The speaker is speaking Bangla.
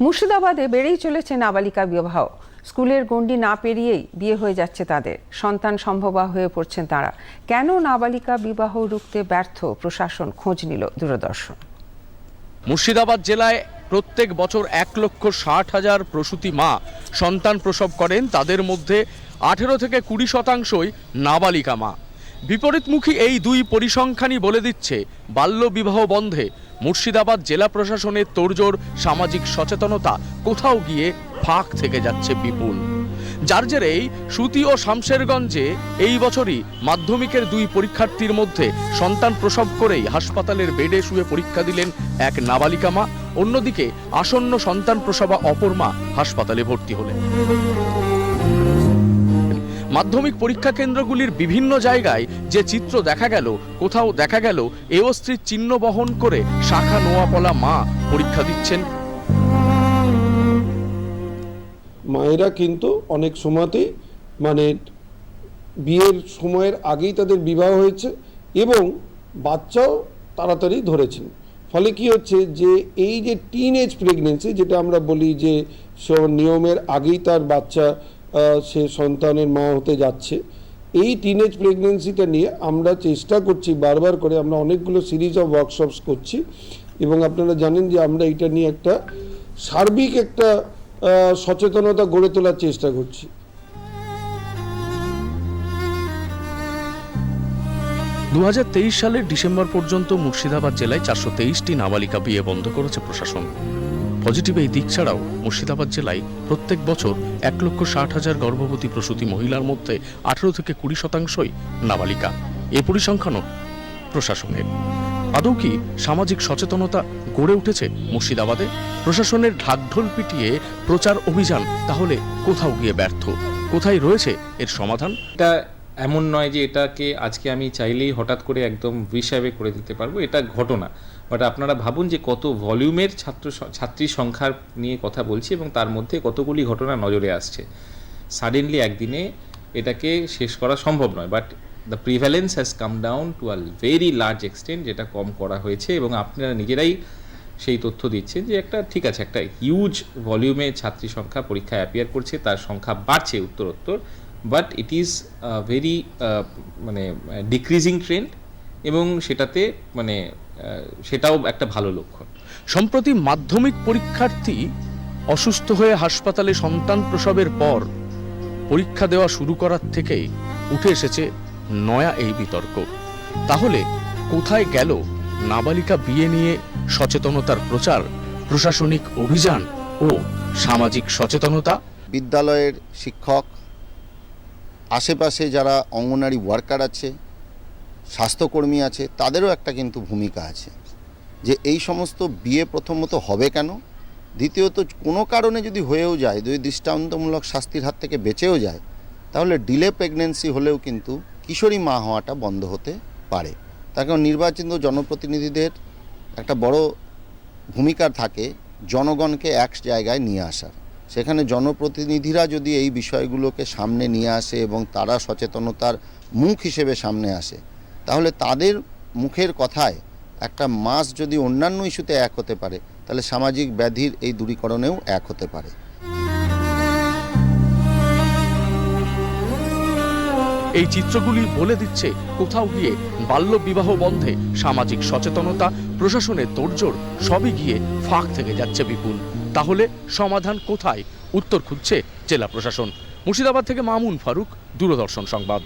মুর্শিদাবাদে বেড়েই চলেছে নাবালিকা বিবাহ। স্কুলের গণ্ডি না পেরিয়েই বিয়ে হয়ে যাচ্ছে তাদের। সন্তান সম্ভবা হয়ে পড়ছেন তারা। কেন নাবালিকা বিবাহ রুখতে ব্যর্থ? প্রশাসন খোঁজ নিল দূরদর্শন। মুর্শিদাবাদ জেলায় প্রত্যেক বছর এক লক্ষ ষাট হাজার প্রসূতি মা সন্তান প্রসব করেন। তাদের মধ্যে আঠেরো থেকে কুড়ি শতাংশই নাবালিকা মা। বিপরীতমুখী এই দুই পরিসংখ্যানই বলে দিচ্ছে বাল্য বিবাহ বন্ধে মুর্শিদাবাদ জেলা প্রশাসনের তোড়জোড় সামাজিক সচেতনতা কোথাও গিয়ে ফাঁক থেকে যাচ্ছে বিপুল। যার জেরেই সুতি ও শামশেরগঞ্জে এই বছরই মাধ্যমিকের দুই পরীক্ষার্থীর মধ্যে সন্তান প্রসব করেই হাসপাতালের বেডে শুয়ে পরীক্ষা দিলেন এক নাবালিকা মা, অন্যদিকে আসন্ন সন্তান প্রসবা অপর মা হাসপাতালে ভর্তি হলেন। মাধ্যমিক পরীক্ষা কেন্দ্রগুলির বিভিন্ন জায়গায় যে চিত্র দেখা গেল, কোথাও দেখা গেল, এও স্ত্রীর চিহ্ন বহন করে শাখা নোয়াপলা মা পরীক্ষা দিচ্ছেন। মায়েরা কিন্তু অনেক সময়তেই মানে বিয়ের সময়ের আগেই তাদের বিবাহ হয়েছে এবং বাচ্চাও তাড়াতাড়ি ধরেছেন। ফলে কি হচ্ছে যে এই যে টিন এজ প্রেগনেন্সি যেটা আমরা বলি যে নিয়মের আগেই তার বাচ্চা সে সন্তানের মা হতে যাচ্ছে। এই টিনেজ প্রেগনেন্সিটা নিয়ে আমরা চেষ্টা করছি বারবার করে, আমরা অনেকগুলো সিরিজ অফ ওয়ার্কশপস করছি এবং আপনারা জানেন যে আমরা এটা নিয়ে একটা সার্বিক একটা সচেতনতা গড়ে তোলার চেষ্টা করছি। দু হাজার তেইশ সালের ডিসেম্বর পর্যন্ত মুর্শিদাবাদ জেলায় চারশো তেইশটি নাবালিকা বিয়ে বন্ধ করেছে প্রশাসন। পজিটিভ এই দিক ছাড়াও মুর্শিদাবাদ জেলায় প্রত্যেক বছর এক লক্ষ ষাট হাজার গর্ভবতী প্রসূতি মহিলার মধ্যে আঠারো থেকে কুড়ি শতাংশই নাবালিকা। এ পরিসংখ্যানও প্রশাসনের। আদৌ কি সামাজিক সচেতনতা গড়ে উঠেছে মুর্শিদাবাদে? প্রশাসনের ঢাকঢোল পিটিয়ে প্রচার অভিযান তাহলে কোথাও গিয়ে ব্যর্থ। কোথায় রয়েছে এর সমাধান? এমন নয় যে এটাকে আজকে আমি চাইলেই হঠাৎ করে একদম হিসাবে করে দিতে পারব, এটা ঘটনা। বাট আপনারা ভাবুন যে কত ভলিউমের ছাত্র ছাত্রী সংখ্যার নিয়ে কথা বলছি এবং তার মধ্যে কতগুলি ঘটনা নজরে আসছে। সাডেনলি একদিনে এটাকে শেষ করা সম্ভব নয় but the prevalence has come down to a very large extent যেটা কম করা হয়েছে এবং আপনারা নিজেরাই সেই তথ্য দিচ্ছেন যে একটা, ঠিক আছে, একটা হিউজ ভলিউমে ছাত্রী সংখ্যা পরীক্ষায় অ্যাপিয়ার করছে, তার সংখ্যা বাড়ছে উত্তরোত্তর বাট ইট ইজ ভেরি মানে ডিক্রিজিং ট্রেন্ড এবং সেটাতে মানে সেটাও একটা ভালো লক্ষণ। সম্প্রতি মাধ্যমিক পরীক্ষার্থী অসুস্থ হয়ে হাসপাতালে সন্তান প্রসবের পর পরীক্ষা দেওয়া শুরু করার থেকেই উঠে এসেছে নয়া এই বিতর্ক। তাহলে কোথায় গেল নাবালিকা বিয়ে নিয়ে সচেতনতার প্রচার প্রশাসনিক অভিযান ও সামাজিক সচেতনতা? বিদ্যালয়ের শিক্ষক আশেপাশে যারা অঙ্গনারী ওয়ার্কার আছে, স্বাস্থ্যকর্মী আছে, তাদেরও একটা কিন্তু ভূমিকা আছে। যে এই সমস্ত বিয়ে প্রথমত হবে কেন? দ্বিতীয়ত কোনো কারণে যদি হয়েও যায়, যদি দৃষ্টান্তমূলক শাস্তির হাত থেকে বেঁচেও যায়, তাহলে ডিলে প্রেগনেন্সি হলেও কিন্তু কিশোরী মা হওয়াটা বন্ধ হতে পারে। তার কারণ নির্বাচিত জনপ্রতিনিধিদের একটা বড় ভূমিকা থাকে জনগণকে এক জায়গায় নিয়ে আসার। সেখানে জনপ্রতিনিধিরা যদি এই বিষয়গুলোকে সামনে নিয়ে আসে এবং তারা সচেতনতার মুখ হিসেবে সামনে আসে, তাহলে তাদের মুখের কথায় একটা মাস যদি অন্যান্য ইস্যুতে এক হতে পারে, তাহলে সামাজিক ব্যাধির এই দূরীকরণেও এক হতে পারে। এই চিত্রগুলি বলে দিচ্ছে কোথাও গিয়ে বাল্য বিবাহ বন্ধে সামাজিক সচেতনতা, প্রশাসনের তোড়জোড়, সবই গিয়ে ফাঁক থেকে যাচ্ছে বিপুল। তাহলে সমাধান কোথায়? উত্তর খুঁজছে জেলা প্রশাসন। মুর্শিদাবাদ থেকে মামুন ফারুক দূরদর্শন সংবাদ।